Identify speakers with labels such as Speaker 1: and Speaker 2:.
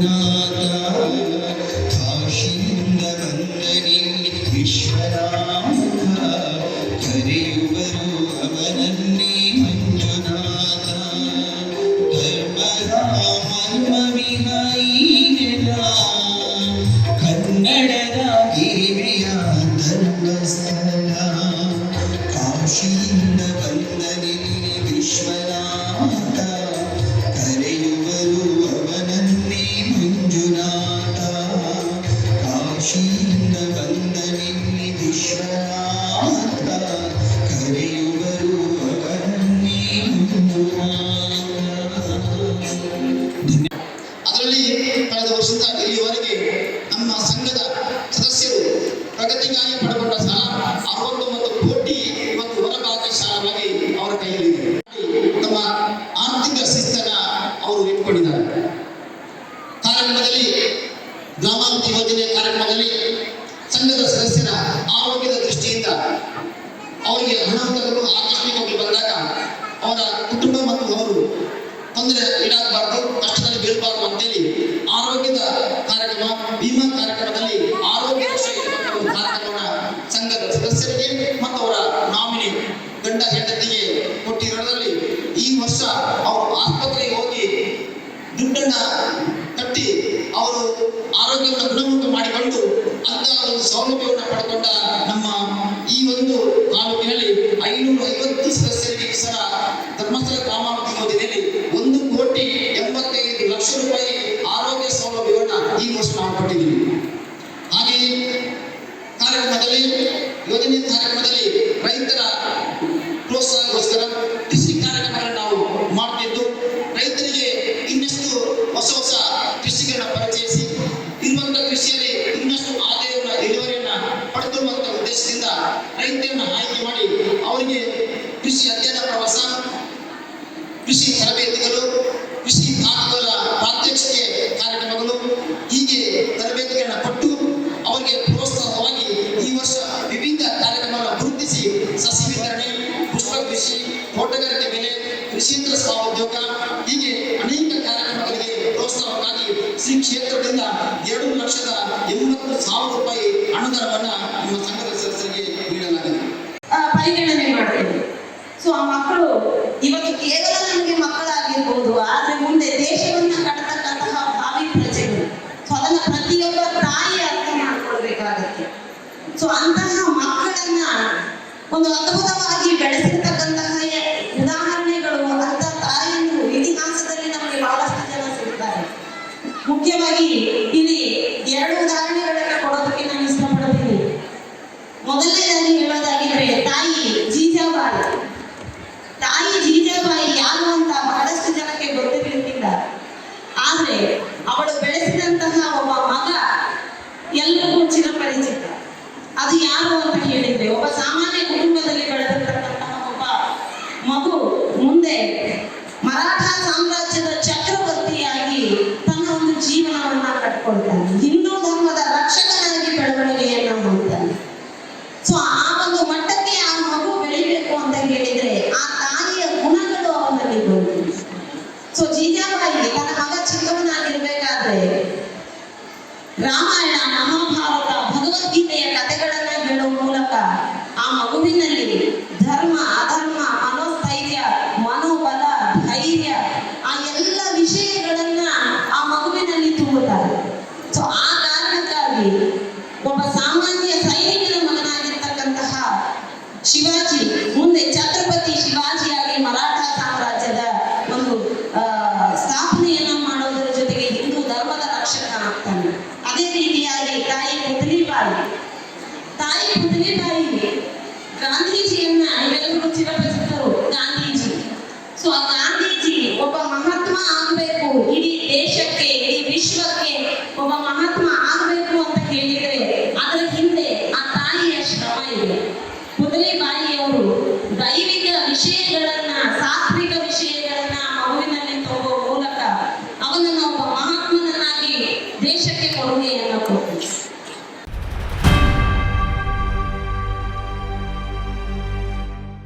Speaker 1: Jagannath
Speaker 2: ಕಳೆದ ವರ್ಷದಿಂದ ಇಲ್ಲಿಯವರೆಗೆ ನಮ್ಮ ಸಂಘದ ಸದಸ್ಯರು ಪ್ರಗತಿಗಾಗಿ ಪಡೆಕೊಂಡ ಸಾಲ ಮತ್ತು ಕೋಟಿ ಮತ್ತು ಹೊರಭಾಗ ಅವರ ಕೈಯಲ್ಲಿದೆ ತಮ್ಮ ಆರ್ಥಿಕ ಶಿಸ್ತನ್ನ ಅವರು ಇಟ್ಕೊಂಡಿದ್ದಾರೆ. ಕಾರ್ಯಕ್ರಮದಲ್ಲಿ ಗ್ರಾಮಾಂತರ ಯೋಜನೆ ಕಾರ್ಯಕ್ರಮದಲ್ಲಿ ಸಂಘದ ಸದಸ್ಯರ ಆರೋಗ್ಯದ ದೃಷ್ಟಿಯಿಂದ ಅವರಿಗೆ ಹಣಾಂತರಗಳು ಆಕಸ್ಮಿಕವಾಗಿ ಬಂದಾಗ ಅವರ ಕುಟುಂಬ ತೊಂದರೆ ಈಡಾಗಬಾರ್ದು ಕಷ್ಟದಲ್ಲಿ ಬೀಳಬಾರ್ದು ಅಂತೇಳಿ ಆರೋಗ್ಯದ ಕಾರ್ಯಕ್ರಮ, ವಿಮಾ ಕಾರ್ಯಕ್ರಮದಲ್ಲಿ ಆರೋಗ್ಯ ಕಾರ್ಯಕ್ರಮವನ್ನ ಸಂಘದ ಸದಸ್ಯರಿಗೆ ಮತ್ತು ಅವರ ನಾಮಿನಿ ಗಂಡ ಹೆಂಡತಿಗೆ ಕೊಟ್ಟಿರೋದ್ರಲ್ಲಿ ಈ ವರ್ಷ ಅವರು ಆಸ್ಪತ್ರೆಗೆ ಹೋಗಿ ದುಡ್ಡನ್ನ ಕಟ್ಟಿ ಅವರು ಆರೋಗ್ಯವನ್ನು ಗುಣಮುಖ ಮಾಡಿಕೊಂಡು ಅಂತ ಒಂದು ಸೌಲಭ್ಯವನ್ನು ಪಡ್ಕೊಂಡ ನಮ್ಮ ಈ ಒಂದು ತಾಲೂಕಿನಲ್ಲಿ ಐನೂರ ಐವತ್ತು ಸದಸ್ಯರಿಗೆ ಸಹ ಧರ್ಮಸ್ಥಳ ಗ್ರಾಮಾಭಿವೃದ್ಧಿ ಯೋಜನೆಯಲ್ಲಿ ಒಂದು ಕೋಟಿ ಎಂಬತ್ತೈದು ಲಕ್ಷ ಆರೋಗ್ಯ ಸೌಲಭ್ಯವನ್ನ ಈ ವರ್ಷ ನಾವು ಕೊಟ್ಟಿದ್ದೀವಿ ಹಾಗೆಯೇ ಕಾರ್ಯಕ್ರಮದಲ್ಲಿ, ಯೋಜನೆ ಕಾರ್ಯಕ್ರಮದಲ್ಲಿ ರೈತರ ಪ್ರೋತ್ಸಾಹಕ್ಕೋಸ್ಕರ ಕೃಷಿ ಕಾರ್ಯಕ್ರಮಗಳನ್ನು ನಾವು ಮಾಡ್ತಿದ್ದು. ರೈತರಿಗೆ ಇನ್ನಷ್ಟು ಹೊಸ ಹೊಸ ಕೃಷಿಗಳನ್ನ ಪರಿಚಯಿಸಿ, ಇರುವಂತ ಕೃಷಿಯಲ್ಲಿ ಇನ್ನಷ್ಟು ಆದಾಯವನ್ನ, ಇಳುವರಿಯನ್ನ ಪಡೆದುಕೊಳ್ಳುವಂತ ಉದ್ದೇಶದಿಂದ ರೈತರನ್ನ ಆಯ್ಕೆ ಮಾಡಿ, ಅವರಿಗೆ ಕೃಷಿ ಅಧ್ಯಯನ ಪ್ರವಾಸ, ಕೃಷಿ ತರಬೇತಿಗಳು ಕೊಟ್ಟು ಅವರಿಗೆ ಪ್ರೋತ್ಸಾಹವಾಗಿ ಈ ವರ್ಷ ವಿವಿಧ ಕಾರ್ಯಕ್ರಮಗಳನ್ನು ಗುರುತಿಸಿ ಸಸಿ ವಿತರಣೆ, ಪುಷ್ಪ ಕೃಷಿ, ತೋಟಗಾರಿಕೆ ಬೆಲೆ ಕೃಷಿಯಂತ್ರ ಸ್ವಾಉದ್ಯೋಗ ಹೀಗೆ ಅನೇಕ ಕಾರ್ಯಕ್ರಮಗಳಿಗೆ ಪ್ರೋತ್ಸಾಹಕ್ಕಾಗಿ ಶ್ರೀ ಕ್ಷೇತ್ರದಿಂದ ಎರಡು ಲಕ್ಷದ ಎಂಬತ್ತು ಸಾವಿರ ರೂಪಾಯಿ ಅನುದಾನವನ್ನ ನಮ್ಮ ಸಂಘದ ಸದಸ್ಯರಿಗೆ ನೀಡಲಾಗಿದೆ.
Speaker 3: ಪರಿಗಣನೆ ಮಾಡ್ತೀವಿ ಸೊ ಆ ಮಕ್ಕಳು ಒಂದು ಅದ್ಭುತವಾಗಿ ಬೆಳೆಸಿರ್ತಕ್ಕಂತಹ ಕಟ್ಕೊಳ್ತಾನೆ ಹಿಂದೂ ಧರ್ಮದ ರಕ್ಷಕನಾಗಿ ಬೆಳವಣಿಗೆಯನ್ನ ಮಾಡ್ತಾನೆ. ಸೊ ಆ ಒಂದು ಮಟ್ಟಕ್ಕೆ ಆ ಮಗು ಬೆಳಿಬೇಕು ಅಂತ ಹೇಳಿದ್ರೆ ಆ ತಾಯಿಯ ಗುಣಗಳು ಅವನಲ್ಲಿ ಬರುತ್ತೆ ಸೊ ಜೀಜಾಬಾಯಿ ತನ್ನ ಮಗ ಚಿಕ್ಕವನಾಗಿರ್ಬೇಕಾದ್ರೆ ರಾಮಾಯಣ, ಮಹಾಭಾರತ, ಭಗವದ್ಗೀತೆಯ ಕಥೆಗಳನ್ನ ಹೇಳುವ ಮೂಲಕ ಆ ಮಗುವಿನಲ್ಲಿ ಧರ್ಮ ಶಿವಾಜಿ ಮುಂದೆ ಛತ್ರಪತಿ ಶಿವಾಜಿಯಾಗಿ ಮರಾಠ ಸಾಮ್ರಾಜ್ಯದ ಒಂದು ಸ್ಥಾಪನೆಯನ್ನು ಮಾಡೋದರ ಜೊತೆಗೆ ಹಿಂದೂ ಧರ್ಮದ ರಕ್ಷಕ ಆಗ್ತಾನೆ. ಅದೇ ರೀತಿಯಾಗಿ ತಾಯಿ ಪುತ್ಲಿಬಾಯಿ ತಾಯಿ ಪುತ್ಲಿಬಾಯಿ ಗಾಂಧೀಜಿಯನ್ನ ಇವೆಲ್ಲರಿಗೂ ಚಿರಪರಿಚಿತರು ಗಾಂಧೀಜಿ. ಸೊ ಆ ಗಾಂಧೀಜಿ ಒಬ್ಬ ಮಹಾತ್ಮ ಆಗ್ಬೇಕು. ಇಡೀ ದೇಶಕ್ಕೆ, ಇಡೀ ವಿಶ್ವಕ್ಕೆ ಒಬ್ಬ ಮಹಾತ್ಮ ಆಗ್ಬೇಕು ಅಂತ ಕೇಳಿದ್ರೆ ಅದರ ಹಿಂದೆ ಆ ತಾಯಿಯ ಶ್ರಮ ಇದೆ. ಪುತ್ಲಿಬಾಯಿ ano